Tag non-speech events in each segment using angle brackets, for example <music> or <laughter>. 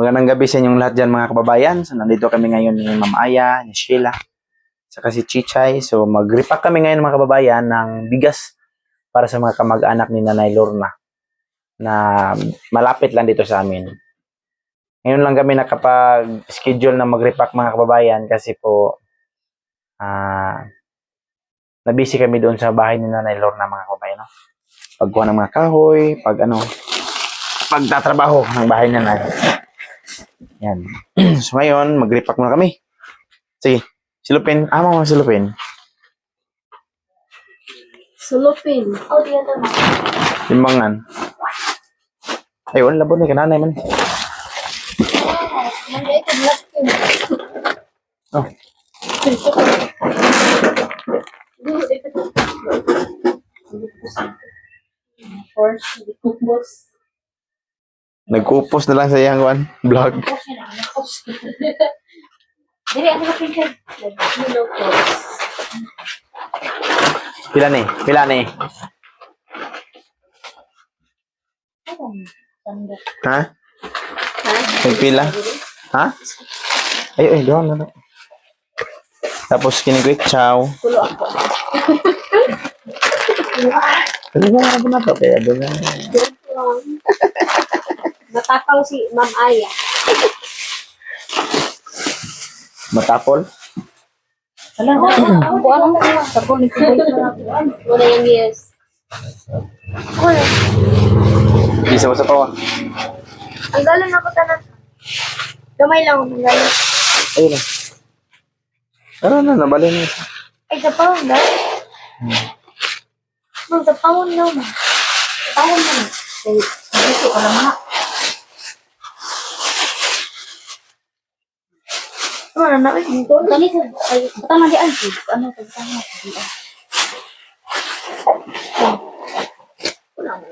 Magandang gabi sa inyong lahat dyan mga kababayan. So, nandito kami ngayon ni Ma'am Aya, ni Sheila, saka si Chichay. So, mag-repack kami ngayon mga kababayan ng bigas para sa mga kamag-anak ni Nanay Lorna na malapit lang dito sa amin. Ngayon lang kami nakapag-schedule na mag-repack mga kababayan kasi po ah nabisi kami doon sa bahay ni Nanay Lorna mga kababayan. No? Pagkuha ng mga kahoy, pag ano, pagtatrabaho ng bahay ni Nanay. Yan. <clears throat> so ngayon, mag-repack muna kami. Sige, silupin. Ah, mga silupin. Sulupin. Oh, di ito na. Limbangan. Ay, wala labon ni kananay man. Oh, ito. Force, di kupos. Nagkupos na lang sa iyang one vlog. Ang. Dili, ano ka pinsan? Nilopos. Pila ni? Pila ni? Ha? Ha? Nagpila? Ha? Ay, ay, doon na doon. Tapos kinig chow. Kulo ako. Ano ba nga ba na to? Kaya doon na. <laughs> Natakaw si Ma'am Aya. Matapol? Wala na. Buwan ang mga. Tapos ni na Wala yung yes. Isa mo sa to. Ang galang ako tanan. Gamay lang ang galang. Ayun na. Ano na, nabali na. Ay, kapawon ba? Mang, kapawon na mo. Kapawon na. Ay, dito ka lang ha. Ano na na? Dali sa, ay, na di ay. Ano, butang na. Wala na.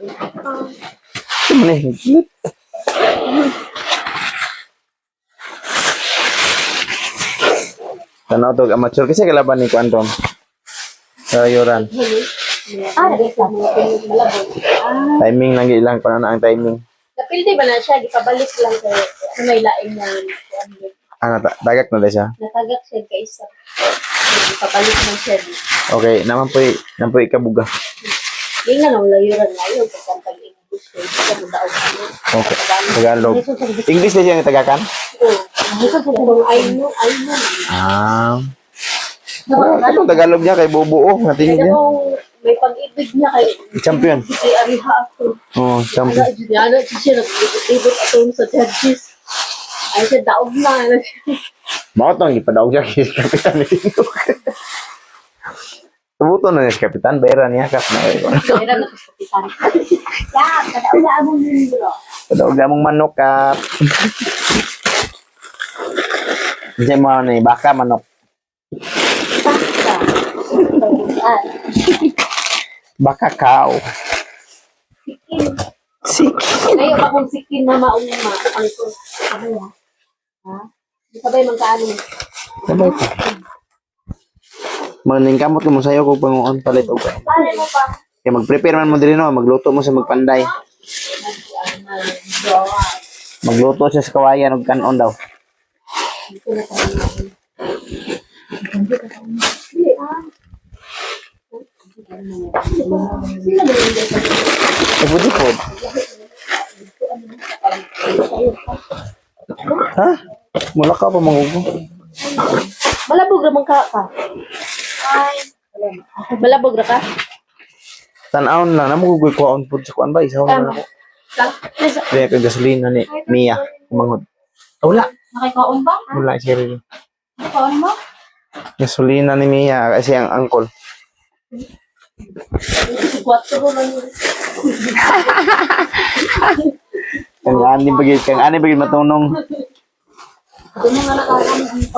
Ito mo na eh. Tanaw to, amateur kasi kalaban ni. Ah, dali sa. Ah, Timing lang ilang pa na ang timing. napildi ba na siya? Di pabalik lang sa ano may laing na ano, Ah, nata- dagak na din siya. natagak siya. Di pabalik man siya. Okay, naman po, naman po ikabuga. Di nga nang layuran yun. Pagkantag English ko. Di ka mo daog ano. Okay. Tagalog. English na siya yung tagakan? oh, no, ay, no. Ah. Ano Tagalog niya kay Bubuo. Natingin Kaya niya. may pag-ibig niya kay Champion. kay Ariha ako. Oh, Ano, champion. ano, siya nag-ibig atong sa judges. Ay, siya daog na. siya. Mao tong ipadawag siya kay Kapitan ni Tindog. Tubuto na si Kapitan. Bayra niya kap na. Kaya na kapitan. Ya, kadaog na among na mong manok kap. Kasi mo ni baka manok. Ah, Baka cow. sikin. Sige. Ngayon akong sikin na mauma. Ang Ha? Di sabay magkaano. Sabay pa. Maning kamot ko mo sayo kung panguon palit og. Paano mo pa? Kaya mag-prepare man mo diri no, magluto mo sa magpanday. Magluto siya sa kawayan og kanon daw. Ba dito? Pwede po. Ha? Mula ka pa mangugo. Malabog naman ka ka. Ay. Malabog na ka? Tan-aon lang, namugugoy ko on food sa kuan ba? Isaw na ako. Kaya kay gasolina ni Mia. Kumangod. Ah, wala. Nakikaon ba? Wala siya rin. Nakikaon mo? Gasolina ni Mia kasi ang angkol. Kang ani bagid, kang ani bagid matunong. Doon na nga nakakaon.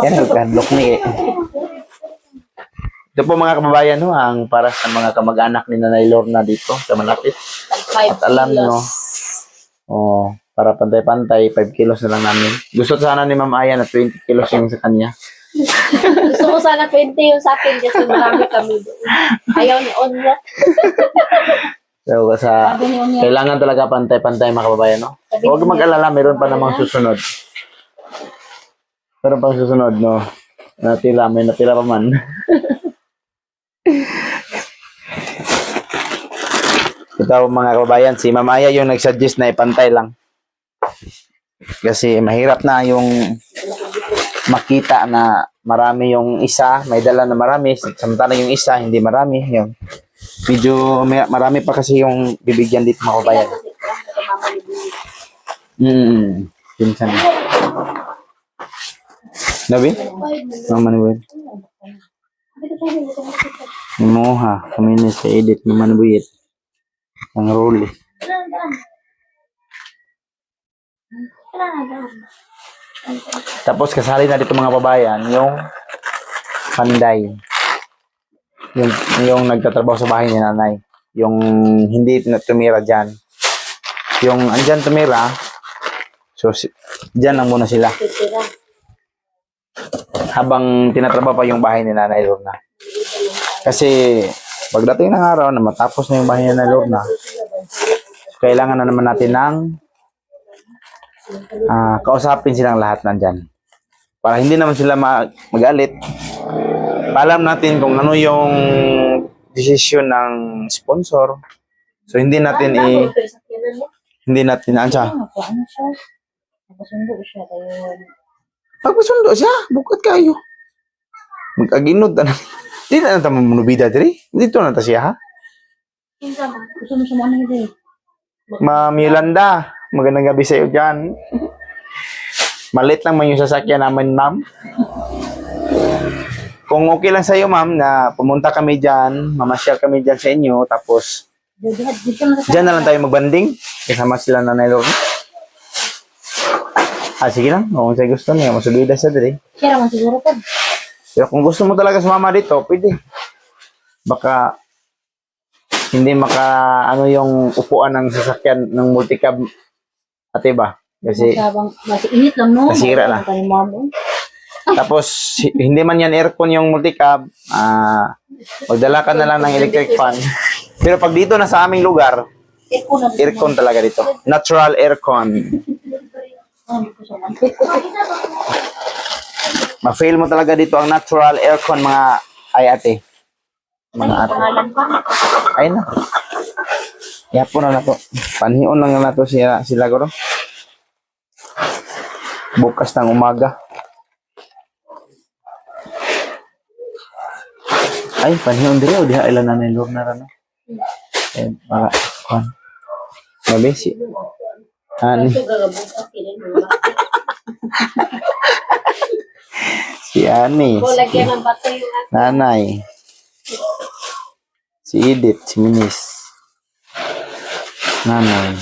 Yan ang kanlok ni eh. Ito po mga kababayan no, ang para sa mga kamag-anak ni Nanay Lorna dito sa malapit. At alam nyo, oh, para pantay-pantay, 5 kilos na lang namin. Gusto sana ni Ma'am Aya na 20 kilos yung sa kanya. Gusto ko sana 20 yung sa akin kasi marami kami doon. Ayaw ni Onya. So, niya. kailangan talaga pantay-pantay mga kababayan, no? Huwag mag-alala, meron pa namang susunod. Meron pang susunod, no? Natira, may natira pa man. <laughs> Ito mga kababayan, si Mamaya yung nag-suggest na ipantay lang. Kasi mahirap na yung makita na marami yung isa, may dala na marami, samantala yung isa, hindi marami. Yung medyo may, marami pa kasi yung bibigyan dito mga kababayan. Hmm, pinsan. Nabi? Mama ni Win. Moha, kami ni sa edit naman buit. Ang role. Tapos kasali na dito mga babayan yung panday. Yung, yung nagtatrabaho sa bahay ni nanay. Yung hindi na tumira dyan. Yung andyan tumira, so si, dyan lang muna sila. Titira. Habang tinatrabaho pa yung bahay ni nanay Lorna. Kasi pagdating ng araw na matapos na yung bahay ni nanay Lorna, kailangan na naman natin ng ah, kausapin silang lahat nandyan. Para hindi naman sila ma- magalit. Paalam natin kung ano yung desisyon ng sponsor. So hindi natin i hindi natin. Ano po, ano siya? Nakasundo siya kayo. Pagpasundo siya, bukat kayo. Magkaginod na. Di na nata manubida diri. Dito na ta siya ha. Gusto mo siya mo ano hindi? Ma'am Yolanda, magandang gabi sa iyo dyan. Malit lang man yung sasakyan namin, ma'am. Kung okay lang sa iyo, ma'am, na pumunta kami dyan, mamasyal kami dyan sa inyo, tapos dyan na lang tayo magbanding, kasama sila na Lord. Ah, sige lang, kung sa'yo gusto niya, masubida siya diri. Siya naman siguro po. Pero kung gusto mo talaga sumama dito, pwede. Baka hindi maka ano yung upuan ng sasakyan ng multicab ate ba? Kasi Sabang, mas init lang no. Nasira na. <laughs> Tapos hi- hindi man yan aircon yung multicab, ah magdala ka na lang ng electric fan. <laughs> Pero pag dito na sa aming lugar, na. aircon talaga dito. Natural aircon. <laughs> Ma-feel mo talaga dito ang natural aircon mga ay ate. Mga ate. Ay na. Yapo na na to. Panhion lang na to sila, sila guro. Bukas ng umaga. Ay, panhion diri o diha ilan na ni Lord na rano. Eh, para kon. Mabe si. Ani, <laughs> si Ani. Ato. Nanay. Si Edith, si Minis. Nanay.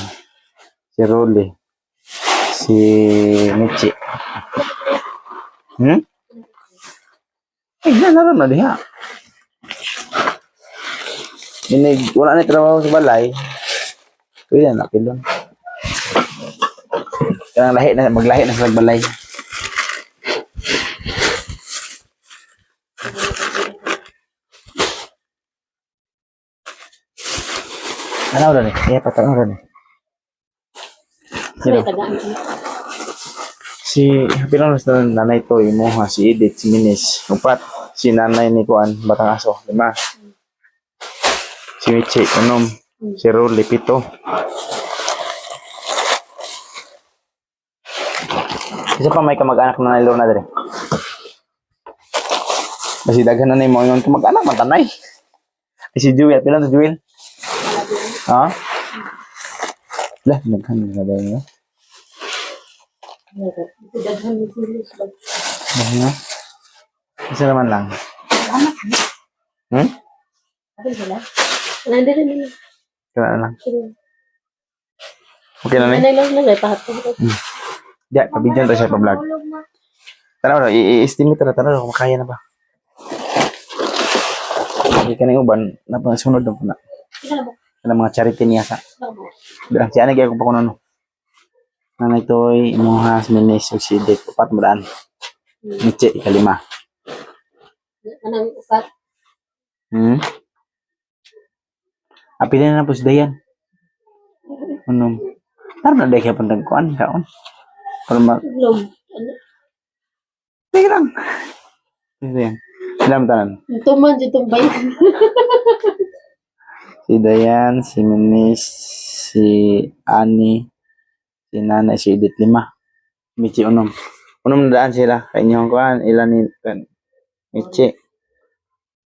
Si Rolly. Si Michi. Hmm? Eh, na naroon na diha. Inig, wala na trabaho sa balay. Pwede na, pilon. Kailangan lahi na, maglahi na sa balay. Ano udah nih? Iya, patang. May tagaan ko. Si Hapilang na nanay to, imuha, si Edith, si Minis, upat, si nanay ni Kuan, Batang Aso, lima. Si Michi, unom, si Rolly, pito. Isa pa may kamag-anak na nalilo na dere. Kasi daghan na na yung mga kamag-anak, matanay. Ay, si Jewel, pilang to Jewel? Ha? Lah, naghan na nga. Ito daghan nga. Isa naman lang. Hmm? Na lang. Okay na na Nanay lang lang ay pahat ko. Di, pabigyan tayo siya pa-vlog. Tanaw na, i-estimate na, tanaw na, kung makaya na ba. Hindi ka na uban, napansunod na po na. Sa mga charity niya sa. Bilang siya, nagaya ko pa kung ano. Nanay to'y imuhas, minis, succeeded, upat mo daan. Michi, ikalima. Anong upat? Hmm? Apil na po si Dayan. Ano? Tara na dahil kaya pantang kuan. Kaon. Para ma... Log. Ano? Sige lang. Si Dayan. Sila mo tanan. Tuman itong bayan. <laughs> Si Dayan, si Minis, si Ani, si Nanay, si Edith Lima. Michi Unom. Unom na daan sila. Kaya inyong kuan. Ilan ni... kan- Michi.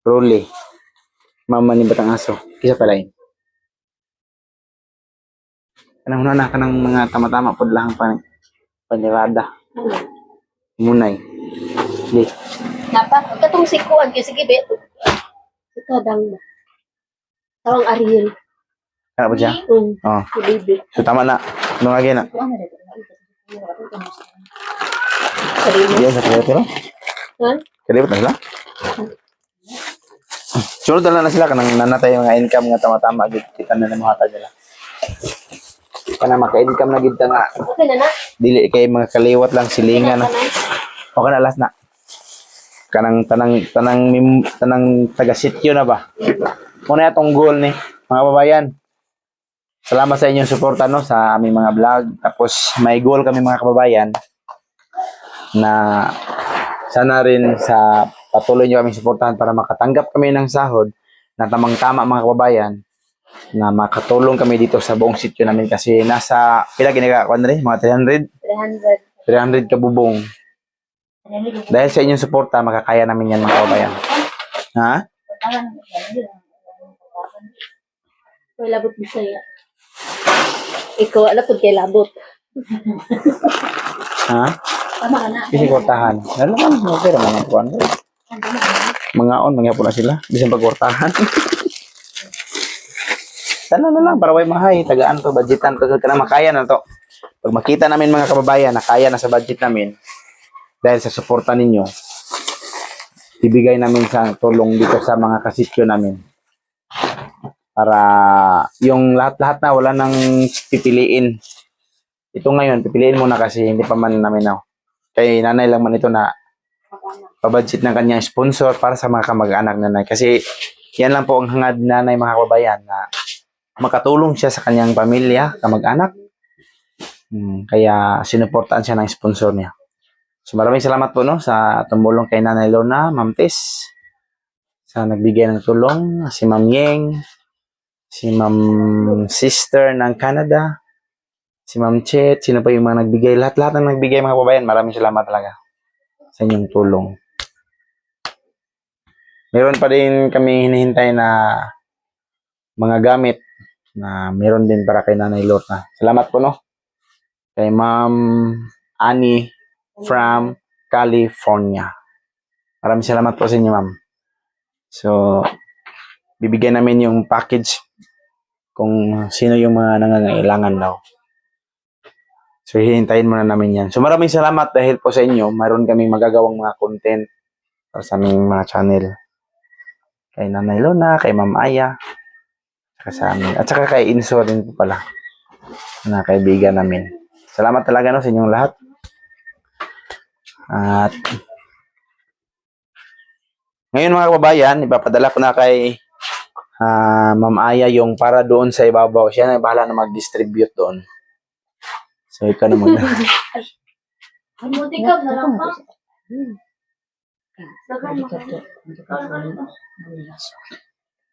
Ruli. Mama ni Batang Aso. Kisa pala yun. Kanang na kanang mga tama-tama po lang pan panirada. Munay. Di. Dapat, katong sikuan. Kasi sige, bet. Ito, dang mo. Tawang Ariel. Ano ba siya? Um, Oh. si baby. So tama na. Nung lagi na. Sarili. Diyan sa kaya pero. Ha? Kalibot na sila. Sunod na lang na sila kanang nanatay yung mga income nga tama-tama kita na ng mga nila. Kana maka-income na gid ta nga Okay na dili kay mga kaliwat lang silingan na. Okay na last na. Kanang tanang tanang mim, tanang taga sityo na ba? Muna atong goal ni mga babayan. Salamat sa inyong suporta no sa aming mga vlog. Tapos may goal kami mga kababayan na sana rin sa patuloy nyo kaming suportahan para makatanggap kami ng sahod na tamang-tama mga kababayan na makatulong kami dito sa buong sityo namin kasi nasa pila ginagawa rin? Mga 300 300. 300 kabubong dahil sa inyong suporta makakaya namin yan mga kababayan ha? May labot bisaya. Ikaw, alam po kay labot. ha? Tama ka na. kasi alam mo pera mga kuwan mga on mga po na sila. Bisan pag kwartahan <laughs> Tala na lang para way mahay. Tagaan to budgetan to ka na makaya na to. Pag makita namin mga kababayan na kaya na sa budget namin dahil sa suporta ninyo ibigay namin sa tulong dito sa mga kasityo namin. Para yung lahat-lahat na wala nang pipiliin. Ito ngayon pipiliin muna kasi hindi pa man namin na kay nanay lang man ito na pabudget ng kanyang sponsor para sa mga kamag-anak nanay. Kasi yan lang po ang hangad nanay mga kababayan na makatulong siya sa kanyang pamilya, kamag-anak. Hmm, kaya sinuportaan siya ng sponsor niya. So maraming salamat po no sa tumulong kay Nanay Lorna, Ma'am Tess, sa nagbigay ng tulong, si Ma'am Yeng, si Ma'am Sister ng Canada, si Ma'am Chet, sino pa yung mga nagbigay, lahat-lahat ng nagbigay mga kababayan, maraming salamat talaga sa inyong tulong. Meron pa din kami hinihintay na mga gamit na meron din para kay Nanay Lorna. Salamat po, no? Kay Ma'am Annie from California. Maraming salamat po sa inyo, ma'am. So, bibigyan namin yung package kung sino yung mga nangangailangan daw. So, hihintayin muna namin yan. So, maraming salamat dahil po sa inyo. Mayroon kaming magagawang mga content para sa aming mga channel. Kay Nanay Lona, kay Ma'am Aya, saka sa amin. At saka kay Inso din po pala, na kaibigan namin. Salamat talaga no, sa inyong lahat. At ngayon mga kababayan, ipapadala ko na kay ah, Ma'am Aya yung para doon sa ibabaw. Siya na bahala na mag-distribute doon. So, ikaw na mag <laughs> Buti ka na lang pa.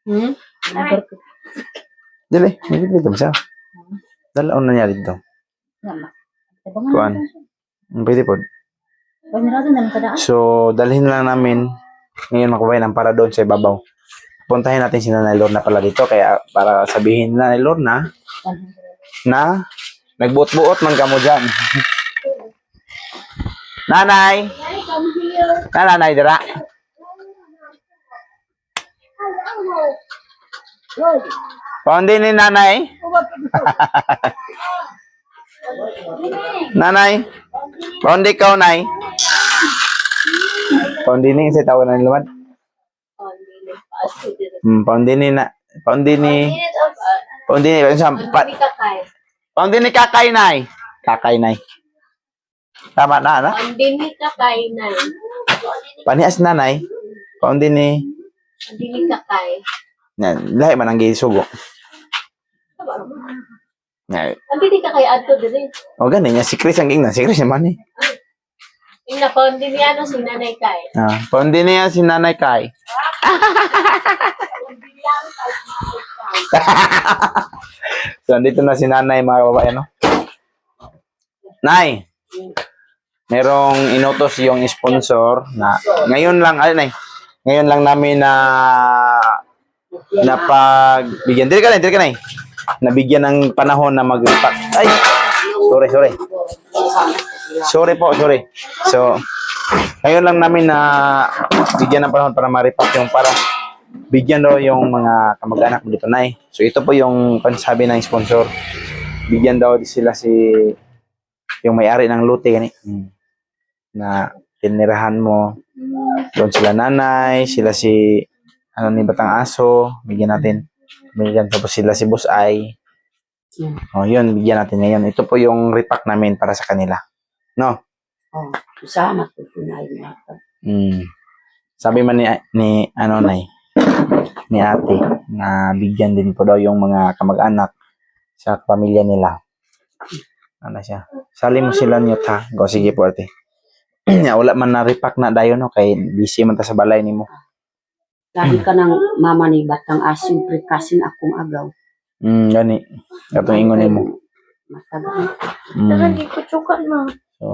Hmm? Dili, hindi dito siya. Dalaon na niya dito. Kuan. Pwede po. So, dalhin lang namin ngayon kababayan ang para doon sa ibabaw. Puntahin natin si Nanay Lorna pala dito kaya para sabihin ni Nanay Lorna na nagbuot-buot man kamo dyan. <laughs> Nanay! Na, nanay, dira. Paundi ni nanay? <laughs> nanay? Paundi ka, nay? Paundi ni, sa tawag na lumad. Hmm, paundi ni na, paundi ni, paundi ni, pa, pa, Hindi ka kay. paundi ni kakay, nay. Kakay, nay. Tama na, na? Hindi ka kay na. Panias nanay. Paundi ni, Hindi ka kay. Yan, lahi man ang gisugo. Ay, Ang hindi ka kay Adto dili. O gani niya si Chris ang ingnan. Si Chris naman eh. Yung napaon din niya no, si Nanay Kay. Ah, paundi niya si Nanay Kai. <laughs> so, andito na si Nanay, mga kababayan, no? Nay! Merong inutos yung sponsor na ngayon lang, ay, Nay, ngayon lang namin na napagbigyan. Dili ka, Nay, dili ka, Nay. Nabigyan ng panahon na mag Ay! Sorry, sorry. Sorry po, sorry. So, ngayon lang namin na bigyan ng panahon para ma-repack yung para bigyan daw yung mga kamag-anak mo dito, Nay. So, ito po yung pansabi ng sponsor. Bigyan daw sila si yung may-ari ng lote gani na tinirahan mo. Doon sila nanay, sila si ano ni Batang Aso, bigyan natin. Bigyan tapos sila si Boss Ay. Oh, yun, bigyan natin ngayon. Ito po yung repack namin para sa kanila. No? Oh, sama ko tunay na. Mm. Sabi man ni, ni ano nay, ni ate, na bigyan din po daw yung mga kamag-anak sa pamilya nila. Ano siya? Sali mo sila niyo ta. Go, sige po ate. <clears throat> Wala man na repack na dayon no kay busy man ta sa balay nimo. Lagi ka ng mama ni Batang Asin, prikasin akong agaw. Mm, gani. Katong ingon. Matagal. Saka Mm. di ko tsuka na. So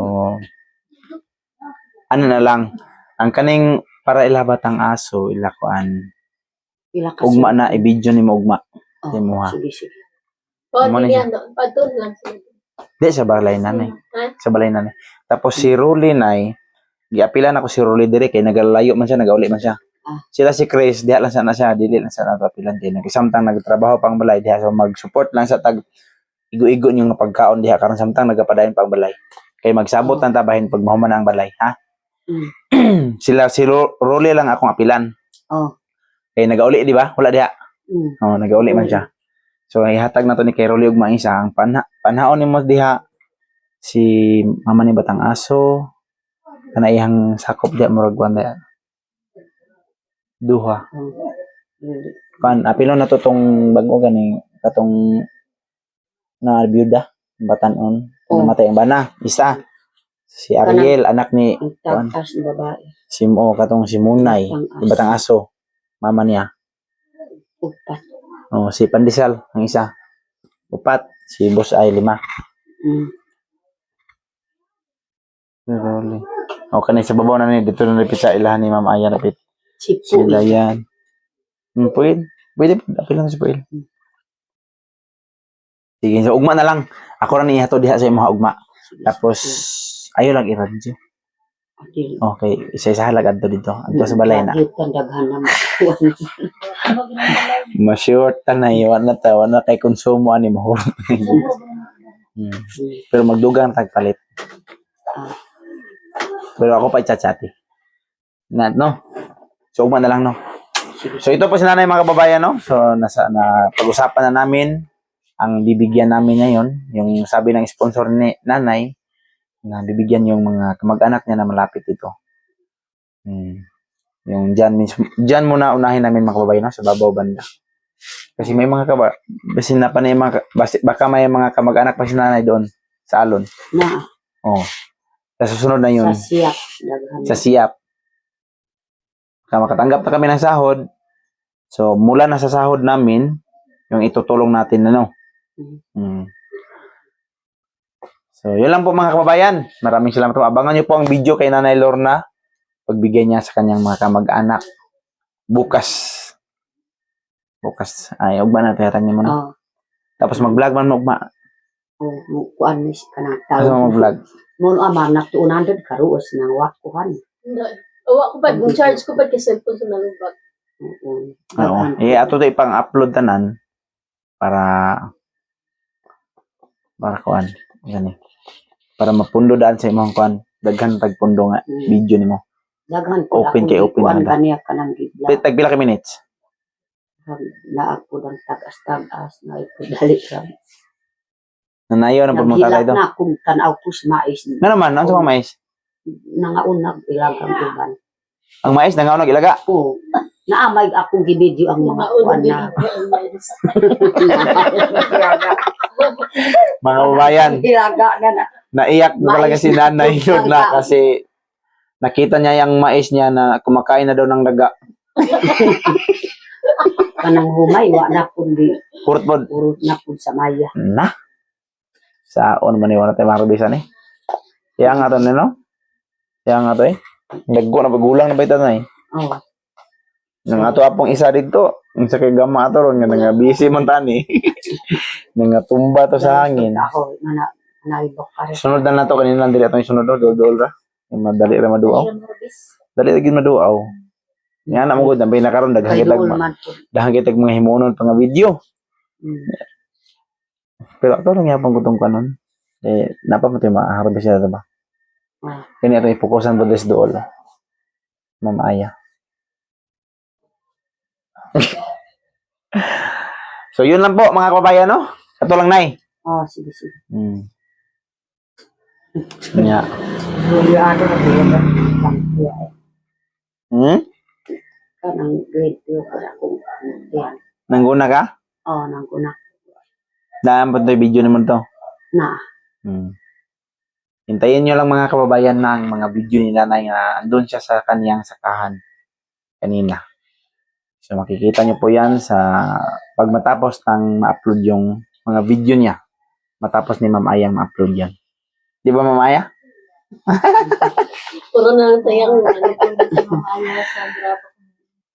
ano na lang ang kaning para ilabat ang aso ilakuan Pila kasi. ugma na i-video nimo ugma Oh, di mo, ha? Sige, sige. Paon Amo na siya. Padun lang sila. di sa balay nanay Ha? sa balay nanay. Tapos si Rolly nay, giapilan ako si Rolly dire kay nagalayo man siya, nagauli man siya. Ah. Sila si Chris, diha lang sana siya, dili lang sana apilan din. Samtang nagtrabaho pang balay diha so mag-support lang sa tag igo-igo yung pagkaon diha karon samtang nagapadayon pang balay. Kay magsabot ang tabahin pag mahuman na ang balay, ha? <clears throat> Sila si Ro- Rolly lang akong apilan. Oh. Kay nagauli di ba? Wala diha. Mm. Oh, nagauli man siya. So ihatag na to ni kay Rolly ug maisa ang panha panhaon nimo diha si mama ni Batang Aso kana iyang sakop diha murag wan diha. Duha. Oh. Dili. Kan apilo na to tong bag-o gani katong na byuda batanon Oh. namatay ang bana isa si Ariel anak ni babae. si Mo katong si Munay Batang Batang Aso mama niya Upat. oh si Pandesal ang isa upat si Boss ay lima Mm. Rolly. O kanay sa babaw na ni dito na sa ilahan ni Ma'am Aya napit. Si Si Puy. Dayan. Hmm, pwede. Pwede. Apil lang si Puil. Sige, so ugma na lang. Ako rin ihato diha sa mga ugma. Tapos, ayo lang i-radyo. Dili. Okay, isa-isa halag adto dito. Adto sa balay na. Daghan na. <laughs> Ma-short ta na iwan na ta. Wala kay konsumo ani mahurot. <laughs> hmm. Pero magdugang tagpalit. Ah. Pero ako pa i-chati. Na, no? So, ugma na lang, no? So ito po si nanay mga kababayan, no? So nasa na pag-usapan na namin ang bibigyan namin ngayon, yung sabi ng sponsor ni nanay na bibigyan yung mga kamag-anak niya na malapit dito. Hmm. Yung dyan, mismo, dyan muna unahin namin mga kababayan, no? Sa babaw banda. Kasi may mga kaba, basi na pa na yung mga, basi, baka may mga kamag-anak pa si nanay doon sa alon. Na, Oh. Sa susunod na yun sa. Daghan. sa SIAP. Kaya makatanggap na kami ng sahod. So, mula na sa sahod namin, yung itutulong natin, ano? Mm. So, yun lang po mga kababayan. Maraming salamat po. Abangan nyo po ang video kay Nanay Lorna. Pagbigay niya sa kanyang mga kamag-anak. Bukas. Bukas. Ay, ugma na. Tiyatag niyo muna. Oh. Tapos mag-vlog man mo, ugma. Oh, mo kuan ni kanang Tapos tao. mag-vlog. Mo ama naktuunan dad karuos nang wakuhan. Awa ko pa. Charge ko pa kay cellphone sa nalubag. Oo. Oo. Eh, ato tayo pang-upload tanan para para kuan. Gani. Para mapundo daan sa imong kuan. Daghan tagpundo nga Mm. video nimo. Daghan ko Open kay open na. kaniya kanang gidla. Tag pila ka minutes? Na ako dang tagas-tagas na ito dali ra. Nanayo na Naghilak do. na akong tanaw ko sa mais. Nga naman, ano sa mga mais? Nangaunag ilagang uban. Ang mais nangaw nag ilaga. Oo. Naamay akong gibidyo ang mga kuan na. <laughs> Mga kababayan, Ilaga na na. naiyak na talaga si Nanay <laughs> Lorna kasi nakita niya yung mais niya na kumakain na daw ng daga. <laughs> Kanang humay, wa na kundi Kurot po. urot na pud sa maya. Na. Sa on man iwan natin marabisan eh. Kaya nga to no? Kaya nga to eh. Nagko na pagulang na ba ito na eh. Oh. Nang ato apong isa dito, ang sa kay gama ato ron nga nga busy man tani. <laughs> nga tumba to sa hangin. Ako na na naibok ka rin. Sunod na nato kanina lang dili atong sunod do dol ra. Yung madali ra maduaw. Dali ra gid maduaw. Nga na mo gud nabay na karon daghang kitag daghang kitag mga himunon pa nga video. Mm. Pero ato lang yapang gutong kanon. Eh napa mo tayo maharap siya ba? Kani ato ipokusan po des dool. Ma'am Aya. <laughs> so yun lang po mga kababayan no. Ato lang nay. Oh, sige, sige. Hmm. Nya. Pangkuya. Hmm? Kanang grade 2 ka ako. Yan. Nangguna ka? Oh, nang kuna. Daan pa to video naman to. Na. Hmm. Hintayin nyo lang mga kababayan ng mga video ni nanay na andun siya sa kaniyang sakahan kanina. So makikita nyo po yan sa pag matapos ng ma-upload yung mga video niya. Matapos ni Ma'am Ayang ma-upload yan. Di ba Ma'am Aya? <laughs> Puro na lang ano mga sa grabo.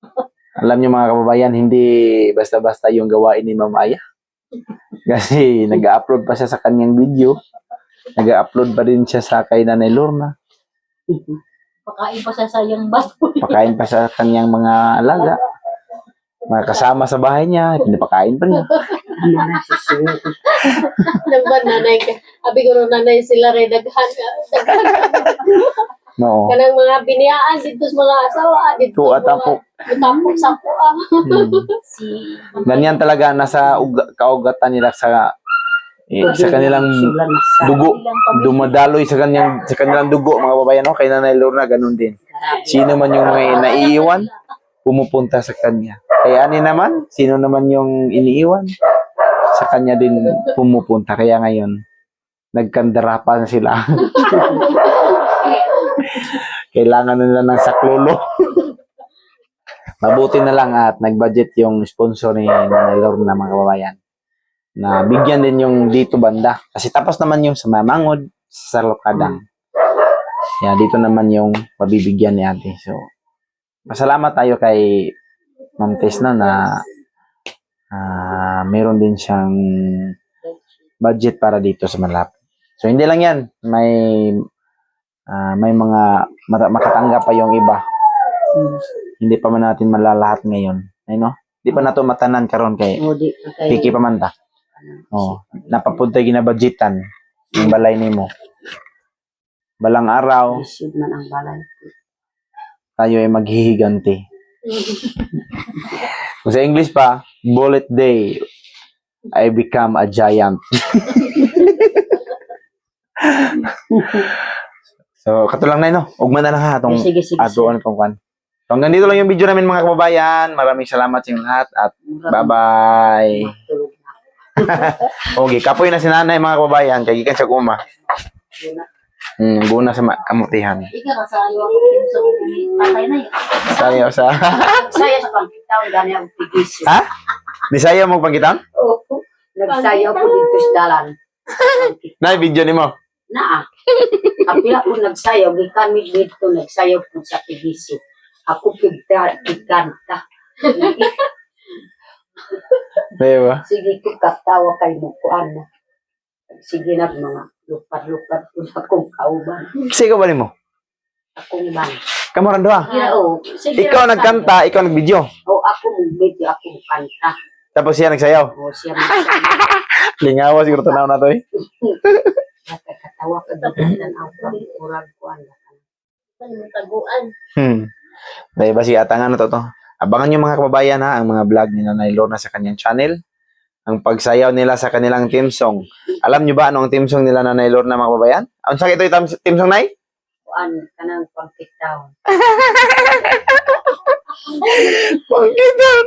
<laughs> Alam nyo mga kababayan, hindi basta-basta yung gawain ni Ma'am Aya. <laughs> Kasi nag-upload pa siya sa kanyang video. Nag-upload pa din siya sa kay Nanay Lorna. Pakain pa sa sayang baboy. Pakain pa sa kanyang mga alaga. Mga kasama sa bahay niya, pinapakain pa niya. Ano na si Sue. Nang ba nanay ka? Abi ko nung nanay sila rin daghan ka. Daghan. <laughs> Oo. Kanang mga biniyaan dito sa mga asawa. Dito Tuwa tapo. Tapok sa puwa. Hmm. Si Ganyan talaga, nasa uga, kaugatan nila sa sa kanilang dugo. Dumadaloy sa kanyang sa kanilang dugo, mga babayan, no? Kay Nanay Lorna, ganun din. Sino man yung mga naiiwan, pumupunta sa kanya. Kaya ani naman, sino naman yung iniiwan, sa kanya din pumupunta. Kaya ngayon, nagkandara pa na sila. <laughs> Kailangan nila ng saklolo. <laughs> Mabuti na lang at nag-budget yung sponsor ni Nanay Lorna, mga kababayan. Na bigyan din yung dito banda. Kasi tapos naman yung sa Mamangod, sa Salokadang. Kaya dito naman yung pabibigyan ni ate. So, masalamat tayo kay Ma'am Tess no, na ah, meron din siyang budget para dito sa Malapit. So, hindi lang yan. May ah, may mga makatanggap pa yung iba. Hmm. Hindi pa man natin malalahat ngayon. Ay, no? Hindi pa nato matanan karon kay di. Piki pa man ta. Oh, napapunta ginabudgetan yung balay nimo. Balang araw, Isip man ang balay. tayo ay maghihiganti. <laughs> Kung sa English pa, bullet day, I become a giant. <laughs> so, kato lang na no. Ugma na lang ha atong Sige, sige. atuan kong kan. So, hanggang dito lang yung video namin mga kababayan. Maraming salamat sa inyong lahat at bye-bye. <laughs> Okay, kapoy na si nanay mga kababayan. Kaya gikan sa. Muna. Hmm, guna sa kamutihan. Ika ka sa iyo pinsong patay na yun. Sayo sa... <laughs> Saya sa pangkitaw, gani ang tigis. ha? Di sayo mo pangkitan? Oo. Nagsayaw ko dito sa dalan. <laughs> Na, video ni mo. Naa. Kapila ko nagsayaw, gikan mi dito nagsayaw ko sa tigiso. Ako pigta, pigkanta. Di ba? Sige ko katawa kay mukuan na. Sige na mga lupad-lupad ko na akong kauban. Ikaw ba ni mo? Akong ban. Kamuran doha. Oo. sige Ikaw nagkanta, ikaw nagvideo. O ako mong medyo akong kanta. Tapos siya nagsayaw. O siya magsayaw. <laughs> Lingawa siguro tanaw na to eh. <laughs> Nakakatawa ka dito sa ako. Murag ko ang Taguan. Hmm. Dahil ba si atangan na to to. Abangan nyo mga kababayan ha, ang mga vlog ni Nanay Lorna sa kanyang channel. Ang pagsayaw nila sa kanilang team song. Alam nyo ba ano ang team song nila Nanay Lorna mga kababayan? Ang sakit ito yung team song, Nay? kuan kanang pangkitaw. <laughs> Funky Town.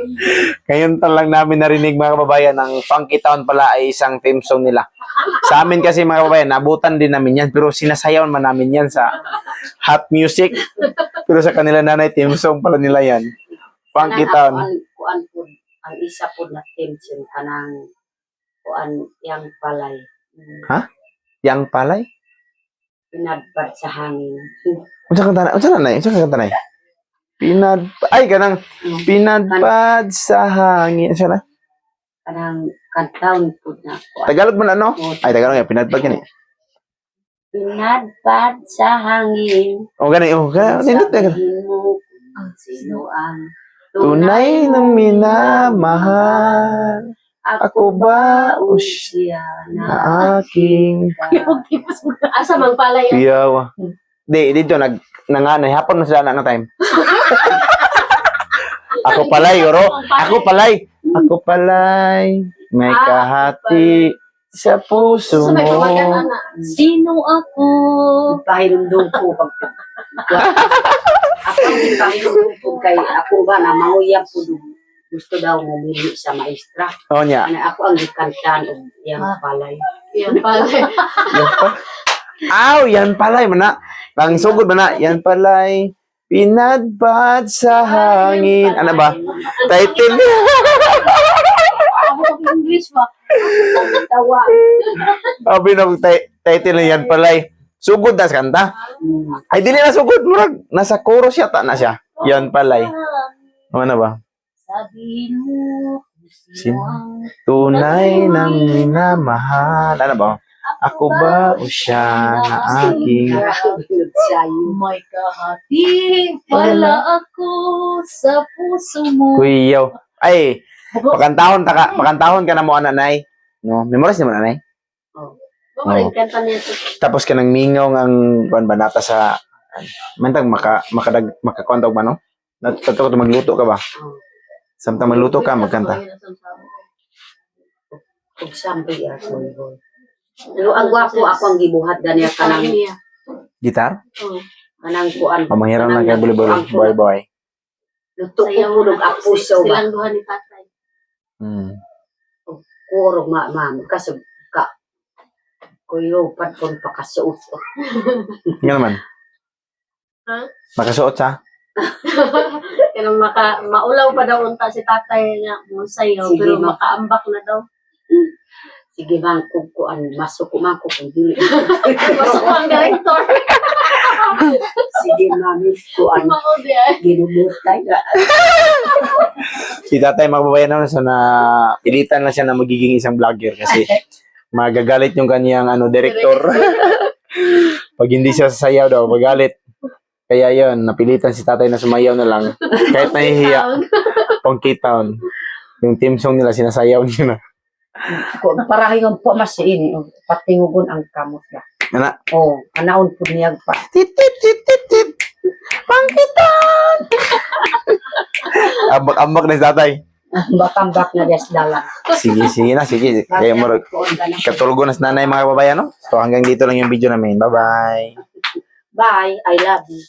Ngayon pa lang namin narinig mga kababayan ng Funky Town pala ay isang theme song nila. Sa amin kasi mga kababayan, nabutan din namin yan pero sinasayawan man namin yan sa hot music. Pero sa kanila nanay, theme song pala nila yan. Funky Town. Kuan, po, ang isa po na tension kanang kuan yang palay. Mm, Ha? Yang palay? Pinadbad sa hangin. <laughs> Unsa kanta na? Unsa na nay? Unsa kanta nay? Pinad ay kanang pinadpad sa hangin. Unsa na? Kanang kantaon po na kuan. Tagalog man ano? Ay Tagalog ya, pinadpad gani. Pinadbad sa hangin. O gani, o gani. Nindot na gani. Sino ang Tunay na minamahal. Ako ba o siya na na aking <laughs> Asa mang pala yun? piyaw. Di, dito nag nanganay hapon na sila na nga time. <laughs> ako palay, oro. Ako palay. Ako palay. May kahati sa puso Sa may mo. pamagana na. Sino ako? Pahilundong po pag ako ang pahilundong po kay ako ba na manguyab po gusto daw mumili sa maestra. Oh nya. Ano ako ang gikantan og yang Ah. palay. Yan pala. Aw, yan palay mana. Ang sugod mana, yan palay. Pinadpad sa hangin. Ano ba? Title niya. Ako sa English ba? Tawa. Sabi na ti- title yan palay. Sugod na sa kanta. Ay, dili na sugod. Murag, nasa chorus yata na siya. Yan palay. Ano ba? Sabihin mo, Sino? sino ang Tunay na minamahal. Ano ba? Ako ba o siya na aking... Sayo. may kahati pala ako sa puso mo. Kuyaw. Ay, pakantahon ta ka, pakantahon ka na mo anay. No, memorize mo anay. Niya sa Tapos ka nang mingaw ang kuan ba nata sa mantag maka makadag makakwantog ba no? Natuto magluto ka ba? Samtang magluto ka magkanta. Ug sambi. Pero ang gwapo ako ang gibuhat ganiya kanang. Gitar? kanang kuan. Pamahiram na kay buli buli boy boy. Luto ko kulog ang puso ba. Silang duha ni tatay. Hmm. Kuro ma ma'am kasog ka. Kuyo pat kon pakasuot. <laughs> Nga naman. Ha? Makasuot sa? <laughs> Kaya maka, maulaw pa daw unta si tatay nga mo sayo, Sige, pero ma. makaambak na daw. Sige man kung kuan masuko man ko kung dili. <laughs> Masok ang director. <laughs> Sige mami kuan ay. ginubutay. Si <laughs> tatay magbabayan naman sa na pilitan na siya na magiging isang vlogger kasi <laughs> magagalit yung kanyang ano director. Pag hindi siya sasayaw daw, magalit. Kaya yon napilitan si tatay na sumayaw na lang. Kahit nahihiya. Funky Town. Yung team song nila, sinasayaw niya na. Kung parahingon po mas ini patingugon ang kamot na. Ana, Oh, anaon po niya pa. tit, tit, tit, Town! <laughs> Ambak-ambak na si tatay. Bakambak na des dalan. Sige, sige na, sige. Kaya mo, katulgo na nanay mga babayan, no? So hanggang dito lang yung video namin. Bye-bye. Bye, I love you.